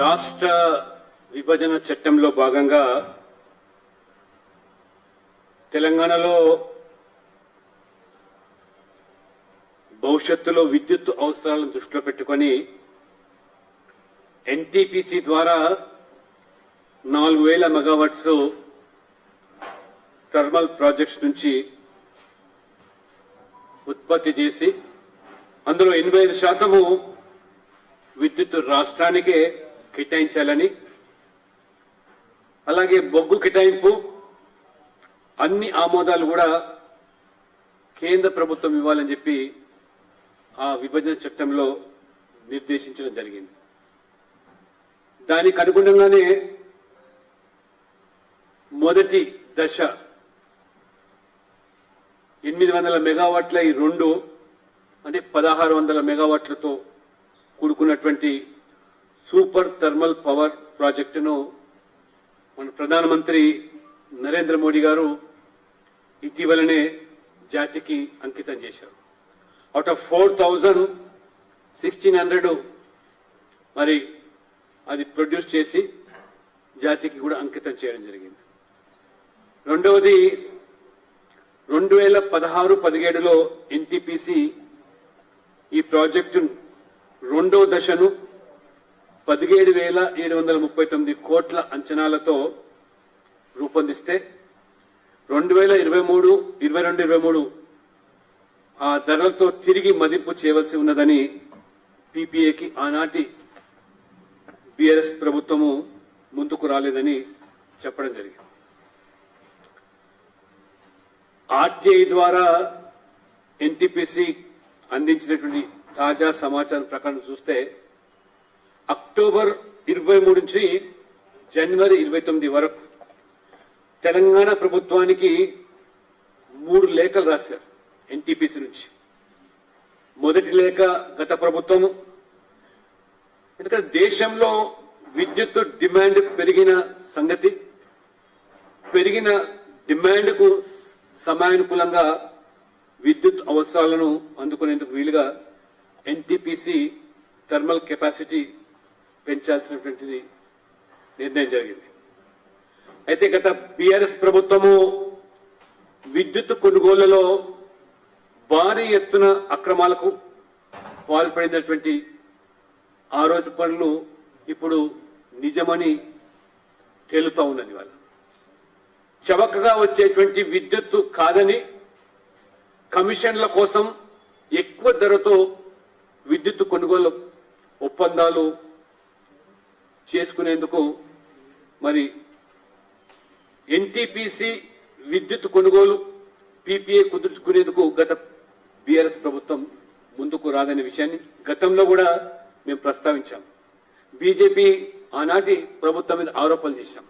రాష్ట్ర విభజన చట్టంలో భాగంగా తెలంగాణలో భవిష్యత్తులో విద్యుత్ అవసరాలను దృష్టిలో పెట్టుకొని ఎన్టీపీసీ ద్వారా నాలుగు వేల మెగావాట్స్ థర్మల్ ప్రాజెక్ట్స్ నుంచి ఉత్పత్తి చేసి అందులో ఎనభై ఐదు శాతము విద్యుత్ రాష్ట్రానికే కేటాయించాలని అలాగే బొగ్గు కేటాయింపు అన్ని ఆమోదాలు కూడా కేంద్ర ప్రభుత్వం ఇవ్వాలని చెప్పి ఆ విభజన చట్టంలో నిర్దేశించడం జరిగింది. దానికి అనుగుణంగానే మొదటి దశ ఎనిమిది వందల మెగావాట్ల ఈ రెండు అంటే పదహారు వందల మెగావాట్లతో కూడుకున్నటువంటి సూపర్ థర్మల్ పవర్ ప్రాజెక్టును మన ప్రధానమంత్రి నరేంద్ర మోడీ గారు ఇటీవలనే జాతికి అంకితం చేశారు. Out of four thousand sixteen hundred మరి అది ప్రొడ్యూస్ చేసి జాతికి కూడా అంకితం చేయడం జరిగింది. రెండవది రెండు వేల పదహారు పదిహేడులో ఎన్టీపీసీ ఈ ప్రాజెక్టు రెండో దశను పదిహేడు వేల ఏడు వందల ముప్పై తొమ్మిది కోట్ల అంచనాలతో రూపొందిస్తే రెండు వేల ఇరవై మూడు ఇరవై రెండు ఇరవై మూడు ఆ ధరలతో తిరిగి మదింపు చేయవలసి ఉన్నదని పీపీఏకి ఆనాటి బీఆర్ఎస్ ప్రభుత్వము ముందుకు రాలేదని చెప్పడం జరిగింది. ఆర్టీఐ ద్వారా ఎన్టీపీసీ అందించినటువంటి తాజా సమాచారం ప్రకారం చూస్తే అక్టోబర్ ఇరవై మూడు నుంచి జనవరి ఇరవై తొమ్మిది వరకు తెలంగాణ ప్రభుత్వానికి మూడు లేఖలు రాశారు ఎన్టీపీసీ నుంచి. మొదటి లేఖ గత ప్రభుత్వము. ఎందుకంటే దేశంలో విద్యుత్ డిమాండ్ పెరిగిన సంగతి పెరిగిన డిమాండ్కు సమయానుకూలంగా విద్యుత్ అవసరాలను అందుకునేందుకు వీలుగా ఎన్టీపీసీ థర్మల్ కెపాసిటీ పెంచాల్సినటువంటిది నిర్ణయం జరిగింది. అయితే గత బీఆర్ఎస్ ప్రభుత్వము విద్యుత్ కొనుగోళ్ళలో భారీ ఎత్తున అక్రమాలకు పాల్పడినటువంటి ఆ రోజు పనులు ఇప్పుడు నిజమని తేలుతా ఉన్నది వాళ్ళ చవకగా వచ్చేటువంటి విద్యుత్తు కాదని కమిషన్ల కోసం ఎక్కువ ధరతో విద్యుత్ కొనుగోలు ఒప్పందాలు చేసుకునేందుకు మరి ఎన్టీపీసీ విద్యుత్ కొనుగోలు పీపీఏ కుదుర్చుకునేందుకు గత బీఆర్ఎస్ ప్రభుత్వం ముందుకు రాదనే విషయాన్ని గతంలో కూడా మేము ప్రస్తావించాం. బీజేపీ ఆనాటి ప్రభుత్వం మీద ఆరోపణలు చేశాం.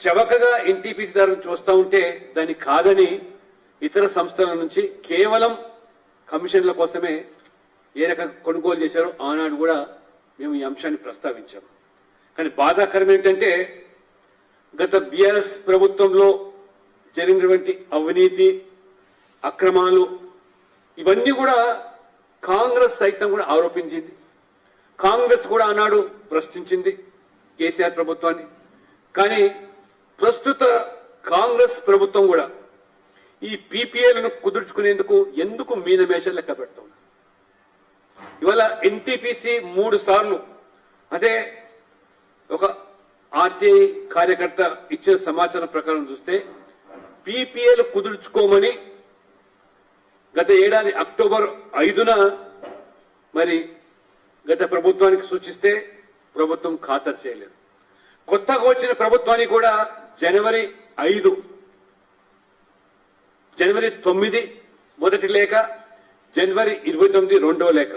చవకగా ఎన్టీపీసీ ధరను చూస్తూ ఉంటే దాన్ని కాదని ఇతర సంస్థల నుంచి కేవలం కమిషన్ల కోసమే ఏ రకంగా కొనుగోలు చేశారో ఆనాడు కూడా మేము ఈ అంశాన్ని ప్రస్తావించాం. కానీ బాధాకరం ఏంటంటే గత బీఆర్ఎస్ ప్రభుత్వంలో జరిగినటువంటి అవినీతి అక్రమాలు ఇవన్నీ కూడా కాంగ్రెస్ సైతం కూడా ఆరోపించింది. కాంగ్రెస్ కూడా ఆనాడు ప్రశ్నించింది కేసీఆర్ ప్రభుత్వాన్ని. కానీ ప్రస్తుత కాంగ్రెస్ ప్రభుత్వం కూడా ఈ పీపీఏలను కుదుర్చుకునేందుకు ఎందుకు మీనమేషాలు లెక్క పెడుతుంది? ఇవాళ ఎన్టీపీసీ మూడు సార్లు అదే ఒక ఆర్టీఐ కార్యకర్త ఇచ్చిన సమాచారం ప్రకారం చూస్తే పీపీఏలు కుదుర్చుకోమని గత ఏడాది అక్టోబర్ ఐదున మరి గత ప్రభుత్వానికి సూచిస్తే ప్రభుత్వం ఖాతరు చేయలేదు. కొత్తగా వచ్చిన ప్రభుత్వానికి కూడా జనవరి ఐదు జనవరి తొమ్మిది మొదటి లేఖ జనవరి ఇరవై తొమ్మిది రెండవ లేఖ.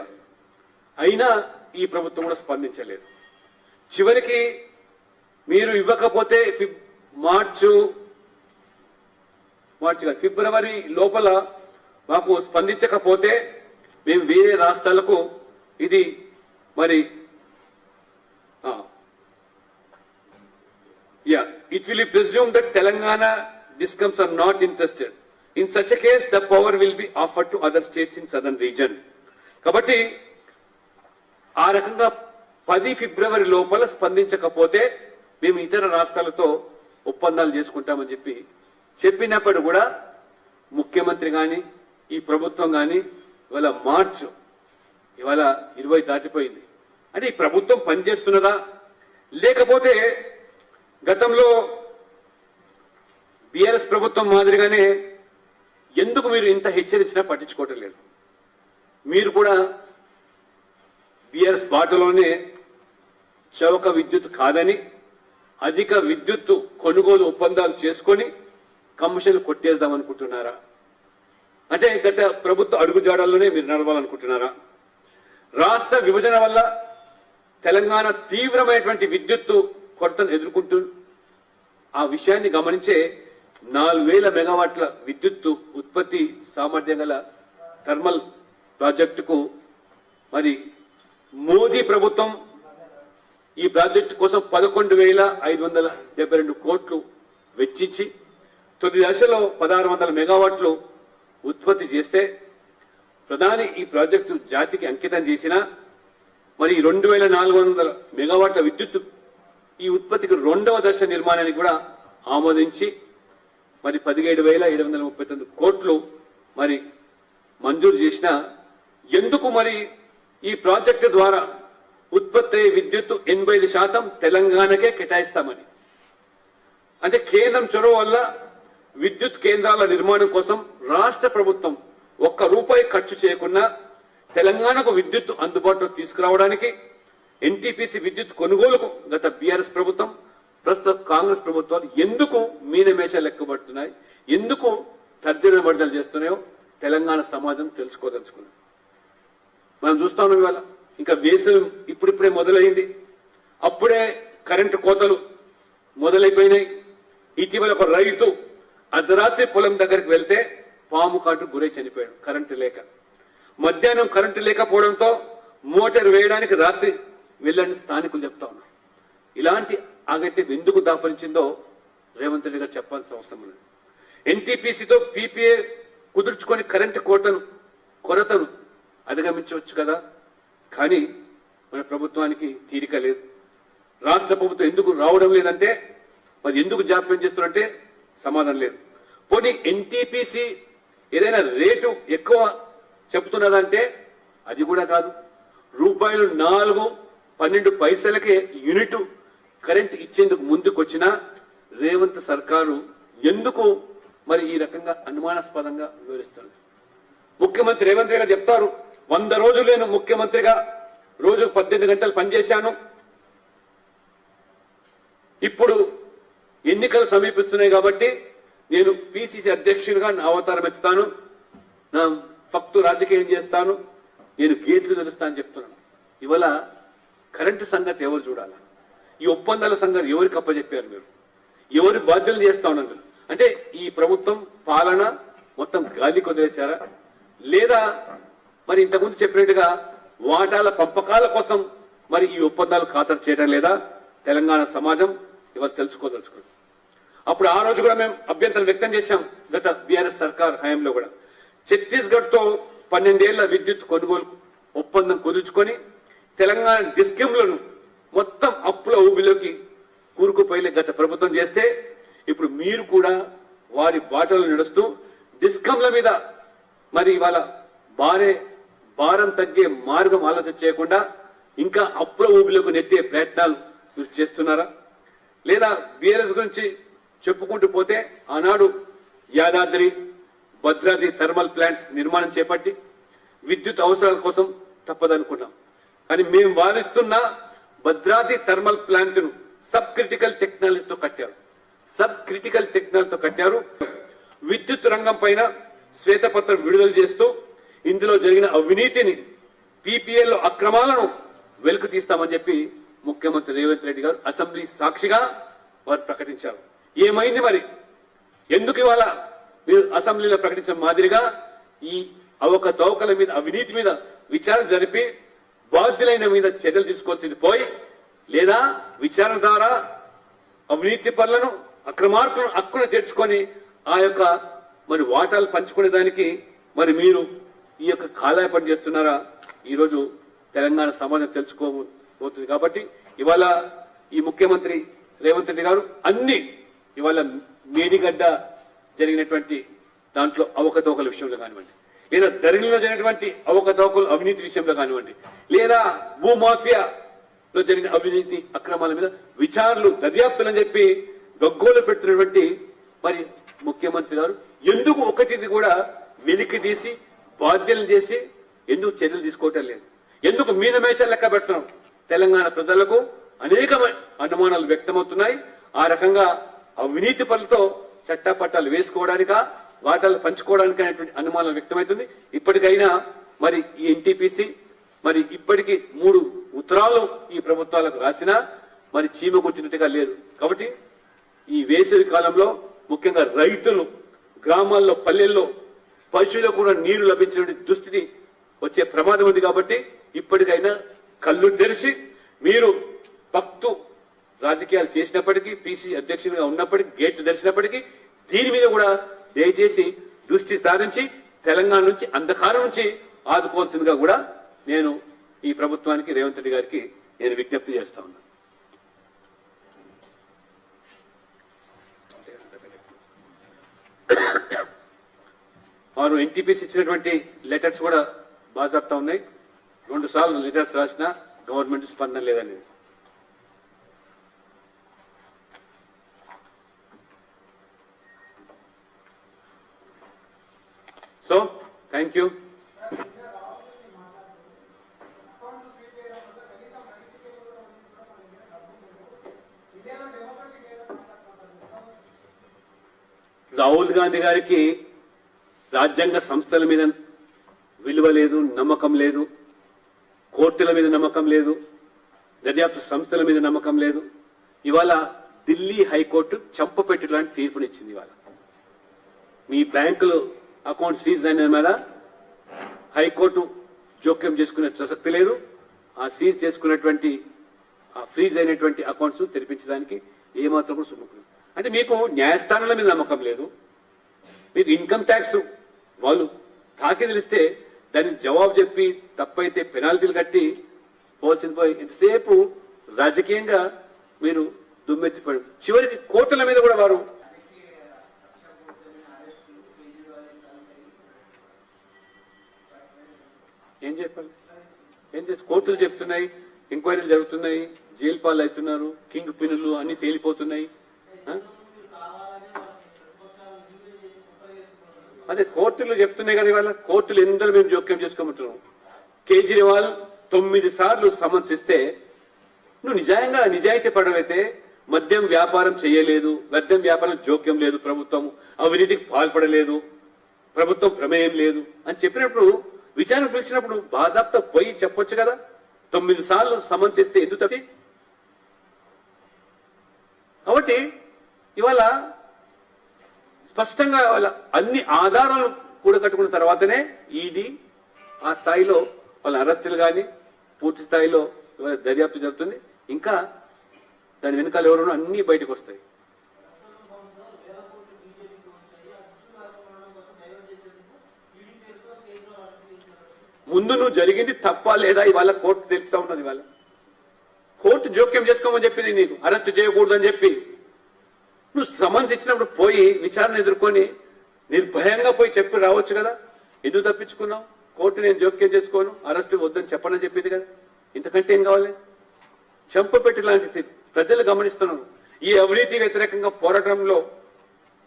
అయినా ఈ ప్రభుత్వం కూడా స్పందించలేదు. చివరికి మీరు ఇవ్వకపోతే ఫిబ్ మార్చు మార్చి ఫిబ్రవరి లోపల మాకు స్పందించకపోతే మేము వేరే రాష్ట్రాలకు ఇది మరి yeah it will presume that Telangana discoms are not interested in such case the power will be offer to other states in southern region కాబట్టి ఆ రకంగా పది ఫిబ్రవరి లోపల స్పందించకపోతే మేము ఇతర రాష్ట్రాలతో ఒప్పందాలు చేసుకుంటామని చెప్పి చెప్పినప్పుడు కూడా ముఖ్యమంత్రి కానీ ఈ ప్రభుత్వం కానీ ఇవాళ మార్చ్ ఇవాళ ఇరవై దాటిపోయింది. అంటే ఈ ప్రభుత్వం పనిచేస్తున్నదా? లేకపోతే గతంలో బీఆర్ఎస్ ప్రభుత్వం మాదిరిగానే ఎందుకు మీరు ఇంత హెచ్చరించినా పట్టించుకోవటం లేదు? మీరు కూడా బిఆర్ఎస్ బాటలోనే చౌక విద్యుత్ కాదని అధిక విద్యుత్తు కొనుగోలు ఒప్పందాలు చేసుకొని కమిషన్లు కొట్టేద్దాం అనుకుంటున్నారా అంటే గత ప్రభుత్వ అడుగుజాడల్లోనే మీరు నడవాలనుకుంటున్నారా? రాష్ట్ర విభజన వల్ల తెలంగాణ తీవ్రమైనటువంటి విద్యుత్తు కొరతను ఎదుర్కొంటూ ఆ విషయాన్ని గమనించే నాలుగు వేల మెగావాట్ల విద్యుత్తు ఉత్పత్తి సామర్థ్యం గల థర్మల్ ప్రాజెక్టుకు మరి మోదీ ప్రభుత్వం ఈ ప్రాజెక్టు కోసం పదకొండు వేల ఐదు వందల డెబ్బై రెండు కోట్లు వెచ్చించి తొమ్మిది దశలో పదహారు వందల మెగావాట్లు ఉత్పత్తి చేస్తే ప్రధాని ఈ ప్రాజెక్టు జాతికి అంకితం చేసిన మరి రెండు వేల నాలుగు వందల మెగావాట్ల విద్యుత్ ఈ ఉత్పత్తికి రెండవ దశ నిర్మాణానికి కూడా ఆమోదించి మరి పదిహేడు వేల ఏడు వందల ముప్పై తొమ్మిది కోట్లు మరి మంజూరు చేసిన ఎందుకు మరి ఈ ప్రాజెక్టు ద్వారా ఉత్పత్తి అయ్యే విద్యుత్ ఎనభై ఐదు శాతం తెలంగాణకే కేటాయిస్తామని. అంటే కేంద్రం చొరవ వల్ల విద్యుత్ కేంద్రాల నిర్మాణం కోసం రాష్ట్ర ప్రభుత్వం ఒక్క రూపాయి ఖర్చు చేయకుండా తెలంగాణకు విద్యుత్ అందుబాటులో తీసుకురావడానికి ఎన్టీపీసీ విద్యుత్ కొనుగోలుకు గత బీఆర్ఎస్ ప్రభుత్వం ప్రస్తుత కాంగ్రెస్ ప్రభుత్వాలు ఎందుకు మీనమేష లెక్కబడుతున్నాయి? ఎందుకు తర్జన విడుదల చేస్తున్నాయో తెలంగాణ సమాజం తెలుసుకోదలుచుకున్నాం మనం చూస్తా ఉన్నాం ఇవాళ. ఇంకా వేసవి ఇప్పుడిప్పుడే మొదలైంది. అప్పుడే కరెంటు కోతలు మొదలైపోయినాయి. ఇటీవల ఒక రైతు అర్ధరాత్రి పొలం దగ్గరికి వెళ్తే పాము కాటు గురై చనిపోయాడు కరెంటు లేక. మధ్యాహ్నం కరెంటు లేకపోవడంతో మోటార్ వేయడానికి రాత్రి వెళ్ళని స్థానికులు చెప్తా ఉన్నారు. ఇలాంటి ఆగైతే ఎందుకు దాపరించిందో రేవంత్ రెడ్డి గారు చెప్పాల్సిన అవసరం ఉన్నది ఎన్టీపీసీతో పీపీఏ కుదుర్చుకొని కరెంటు కోతను కొరతను అధిగమించవచ్చు కదా? కానీ మన ప్రభుత్వానికి తీరిక లేదు. రాష్ట్ర ప్రభుత్వం ఎందుకు రావడం లేదంటే మరి ఎందుకు జాప్యం చేస్తున్నారంటే సమాధానం లేదు. పోనీ ఎన్టీపీసీ ఏదైనా రేటు ఎక్కువ చెప్తున్నదంటే అది కూడా కాదు. రూపాయలు నాలుగు పన్నెండు పైసలకే యూనిట్ కరెంట్ ఇచ్చేందుకు ముందుకొచ్చిన రేవంత్ సర్కారు ఎందుకు మరి ఈ రకంగా అనుమానాస్పదంగా వివరిస్తున్నారు? ముఖ్యమంత్రి రేవంత్ రెడ్డి గారు చెప్తారు వంద రోజులు నేను ముఖ్యమంత్రిగా రోజు పద్దెనిమిది గంటలు పనిచేశాను. ఇప్పుడు ఎన్నికలు సమీపిస్తున్నాయి కాబట్టి నేను పిసిసి అధ్యక్షునిగా నా అవతారం ఎత్తుతాను. నా ఫక్తు రాజకీయం చేస్తాను. నేను గేట్లు తెలుస్తాను చెప్తున్నాను. ఇవాళ కరెంటు సంగతి ఎవరు చూడాలి? ఈ ఒప్పందాల సంగతి ఎవరికి అప్పచెప్పారు మీరు? ఎవరు బాధ్యతలు చేస్తా ఉన్నారు మీరు? అంటే ఈ ప్రభుత్వం పాలన మొత్తం గాలి కొదిలేశారా? లేదా మరి ఇంతకుముందు చెప్పినట్టుగా వాటాల పంపకాల కోసం మరి ఈ ఒప్పందాలు ఖాతరు చేయడం లేదా తెలంగాణ సమాజం ఇవాళ తెలుసుకోదలుచుకోండి అప్పుడు ఆ రోజు కూడా మేము అభ్యంతరం వ్యక్తం చేశాం గత బీఆర్ఎస్ సర్కార్ హయాంలో కూడా. ఛత్తీస్గఢ్తో పన్నెండేళ్ళ విద్యుత్ కొనుగోలు ఒప్పందం కుదుర్చుకొని తెలంగాణ డిస్కమ్లను మొత్తం అప్పుల ఊబిలోకి కూరుకుపోయే గత ప్రభుత్వం చేస్తే ఇప్పుడు మీరు కూడా వారి బాటలు నడుస్తూ డిస్కంల మీద మరి ఇవాళ భారే భారం తగ్గే మార్గం ఆలోచన చేయకుండా ఇంకా అప్పుల ఊబిలోకి నెత్తే ప్రయత్నాలు మీరు చేస్తున్నారా? లేదా బీఆర్ఎస్ గురించి చెప్పుకుంటూ పోతే ఆనాడు యాదాద్రి భద్రాద్రి థర్మల్ ప్లాంట్స్ నిర్మాణం చేపట్టి విద్యుత్ అవసరాల కోసం తప్పదనుకున్నాం. కానీ మేము వారిస్తున్న భద్రాద్రి థర్మల్ ప్లాంట్ను సబ్ క్రిటికల్ టెక్నాలజీతో కట్టారు. సబ్ క్రిటికల్ టెక్నాలజీతో కట్టారు. విద్యుత్ రంగం పైన శ్వేతపత్రం విడుదల చేస్తూ ఇందులో జరిగిన అవినీతిని పీపీఎల్ అక్రమాలను వెలుకు తీస్తామని చెప్పి ముఖ్యమంత్రి రేవంత్ రెడ్డి గారు అసెంబ్లీ సాక్షిగా వారు ప్రకటించారు. ఏమైంది మరి? ఎందుకు ఇవాళ మీరు అసెంబ్లీలో ప్రకటించిన మాదిరిగా ఈ అవక తవకల మీద అవినీతి మీద విచారణ జరిపి బాధ్యులైన మీద చర్యలు తీసుకోవాల్సింది పోయి లేదా విచారణ ద్వారా అవినీతి పనులను అక్రమార్కులను హక్కును చేర్చుకొని ఆ యొక్క మరి వాటాలు పంచుకునే దానికి మరి మీరు ఈ యొక్క కాలాయ పని చేస్తున్నారా ఈరోజు తెలంగాణ సమాజం తెలుసుకో పోతుంది కాబట్టి ఇవాళ ఈ ముఖ్యమంత్రి రేవంత్ రెడ్డి గారు అన్ని ఇవాళ మేడిగడ్డ జరిగినటువంటి దాంట్లో అవకతవకల విషయంలో కానివ్వండి లేదా ధరణిలో జరిగినటువంటి అవకతవకలు అవినీతి విషయంలో కానివ్వండి లేదా భూమాఫియాలో జరిగిన అవినీతి అక్రమాల మీద విచారణలు దర్యాప్తులు అని చెప్పి గగ్గోలు పెడుతున్నటువంటి మరి ముఖ్యమంత్రి గారు ఎందుకు ఒకటిది కూడా వెలికి తీసి బాధ్యతలు చేసి ఎందుకు చర్యలు తీసుకోవటం లేదు? ఎందుకు మీనమేషాలు లెక్క పెట్టడం తెలంగాణ ప్రజలకు అనేక అనుమానాలు వ్యక్తమవుతున్నాయి. ఆ రకంగా అవినీతి పనులతో చట్టపట్టాలు వేసుకోవడానికా వాటాలు పంచుకోవడానికి అనేటువంటి అనుమానం వ్యక్తమవుతుంది. ఇప్పటికైనా మరి ఈ ఎన్టీపీసీ మరి ఇప్పటికి మూడు ఉత్తరాలు ఈ ప్రభుత్వాలకు రాసినా మరి చీమ కొట్టినట్టుగా లేదు. కాబట్టి ఈ వేసవి కాలంలో ముఖ్యంగా రైతులు గ్రామాల్లో పల్లెల్లో పశువులకు కూడా నీరు లభించిన దుస్థితి వచ్చే ప్రమాదం ఉంది కాబట్టి ఇప్పటికైనా కళ్ళు తెరిచి మీరు భక్తు రాజకీయాలు చేసినప్పటికీ పీసీ అధ్యక్షుడిగా ఉన్నప్పటికీ గేట్లు తెరిచినప్పటికీ దీని మీద కూడా దయచేసి దృష్టి సారించి తెలంగాణ నుంచి అంధకారం నుంచి ఆదుకోవాల్సిందిగా కూడా నేను ఈ ప్రభుత్వానికి రేవంత్ రెడ్డి గారికి నేను విజ్ఞప్తి చేస్తా వారు ఎన్టీపీసీ ఇచ్చినటువంటి లెటర్స్ కూడా బాజాప్తా ఉన్నాయి. రెండు సార్లు లెటర్స్ రాసిన గవర్నమెంట్ స్పందన లేదని so thank you Rahul Gandhi గారికి రాజ్యాంగ సంస్థల మీద విలువ లేదు నమ్మకం లేదు కోర్టుల మీద నమ్మకం లేదు దర్యాప్తు సంస్థల మీద నమ్మకం లేదు. ఇవాళ ఢిల్లీ హైకోర్టు చంపపెట్టు లాంటి తీర్పునిచ్చింది ఇవాళ. మీ బ్యాంకులు అకౌంట్ సీజ్ అయిన మీద హైకోర్టు జోక్యం చేసుకునే ప్రసక్తి లేదు. ఆ సీజ్ చేసుకున్నటువంటి ఆ ఫ్రీజ్ అయినటువంటి అకౌంట్స్ తెరిపించడానికి ఏమాత్రం కూడా సుముఖం అంటే మీకు న్యాయస్థానాల మీద నమ్మకం లేదు. మీకు ఇన్కమ్ ట్యాక్స్ వాళ్ళు తాకి తెలిస్తే దానికి జవాబు చెప్పి తప్పైతే పెనాల్టీలు కట్టి పోవాల్సింది పోయి ఇంతసేపు రాజకీయంగా మీరు దుమ్మెత్తిపోయారు. చివరికి కోర్టుల మీద కూడా వారు ఏం చెప్పాలి ఏం చేసి కోర్టులు చెప్తున్నాయి ఎంక్వైరీలు జరుగుతున్నాయి జైలు పాలు అవుతున్నారు కింగ్ పిన్నులు అన్ని తేలిపోతున్నాయి అదే కోర్టులు చెప్తున్నాయి కదా ఇవాళ. కోర్టులు ఎందరూ మేము జోక్యం చేసుకోమంటున్నాం? కేజ్రీవాల్ తొమ్మిది సార్లు సమన్స్ ఇస్తే నువ్వు నిజంగా నిజాయితీ పడవైతే మద్యం వ్యాపారం చేయలేదు మద్యం వ్యాపారం జోక్యం లేదు ప్రభుత్వం అవినీతికి పాల్పడలేదు ప్రభుత్వం ప్రమేయం లేదు అని చెప్పినప్పుడు విచారణ పిలిచినప్పుడు బాజాప్తా పోయి చెప్పొచ్చు కదా. తొమ్మిది సార్లు సమన్స్ ఇస్తే ఎందుకు కాబట్టి ఇవాళ స్పష్టంగా వాళ్ళ అన్ని ఆధారాలు కూడగట్టుకున్న తర్వాతనే ఈడీ ఆ స్థాయిలో వాళ్ళ అరెస్టులు కానీ పూర్తి స్థాయిలో దర్యాప్తు జరుగుతుంది. ఇంకా దాని వెనకాల ఎవరు అన్ని బయటకు వస్తాయి. ముందు నువ్వు జరిగింది తప్ప లేదా ఇవాళ కోర్టు తెలుస్తా ఉన్నది ఇవాళ. కోర్టు జోక్యం చేసుకోమని చెప్పింది నీకు అరెస్ట్ చేయకూడదని చెప్పి. నువ్వు సమన్స్ ఇచ్చినప్పుడు పోయి విచారణ ఎదుర్కొని నిర్భయంగా పోయి చెప్పి రావచ్చు కదా? ఎందుకు తప్పించుకున్నావు? కోర్టు నేను జోక్యం చేసుకోను అరెస్ట్ వద్దని చెప్పనని చెప్పింది కదా? ఇంతకంటే ఏం కావాలి? చెంపపెట్టి లాంటిది ప్రజలు గమనిస్తున్నావు ఈ అవినీతి వ్యతిరేకంగా పోరాటంలో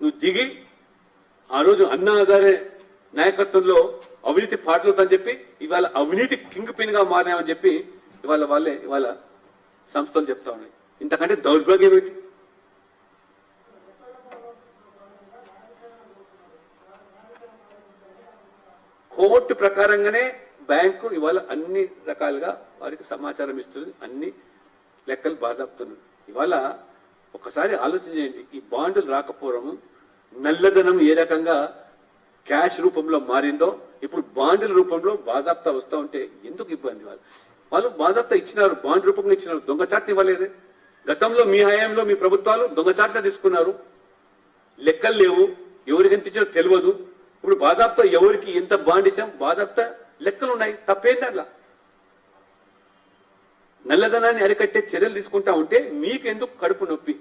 నువ్వు దిగి ఆ రోజు అన్నా హజారే నాయకత్వంలో అవినీతి పాటలుతుందని చెప్పి ఇవాళ అవినీతి కింగ్ పిన్గా మారామని చెప్పి ఇవాళ వాళ్ళే ఇవాళ సంస్థలు చెప్తా ఉన్నాయి. ఇంతకంటే దౌర్భాగ్యం ఏంటి? కోర్టు ప్రకారంగానే బ్యాంకు ఇవాళ అన్ని రకాలుగా వారికి సమాచారం ఇస్తుంది. అన్ని లెక్కలు బాజాపుతుంది ఇవాళ ఒకసారి ఆలోచన చేయండి. ఈ బాండ్లు రాకపోవడం నల్లధనం ఏ రకంగా క్యాష్ రూపంలో మారిందో ఇప్పుడు బాండ్ల రూపంలో బాజాప్తా వస్తూ ఉంటే ఎందుకు ఇబ్బంది వాళ్ళు? వాళ్ళు బాజాప్తా ఇచ్చినారు బాండ్ రూపంలో ఇచ్చినారు దొంగచాట్ని ఇవ్వలేదే. గతంలో మీ హయాంలో మీ ప్రభుత్వాలు దొంగచాట్న తీసుకున్నారు. లెక్కలు లేవు ఎవరికి ఎంత ఇచ్చారో తెలియదు. ఇప్పుడు బాజాప్తో ఎవరికి ఎంత బాండ్ ఇచ్చాం బాజాప్తా లెక్కలు ఉన్నాయి తప్పేంటి అట్లా నల్లధనాన్ని అరికట్టే చర్యలు తీసుకుంటా ఉంటే మీకెందుకు కడుపు నొప్పి?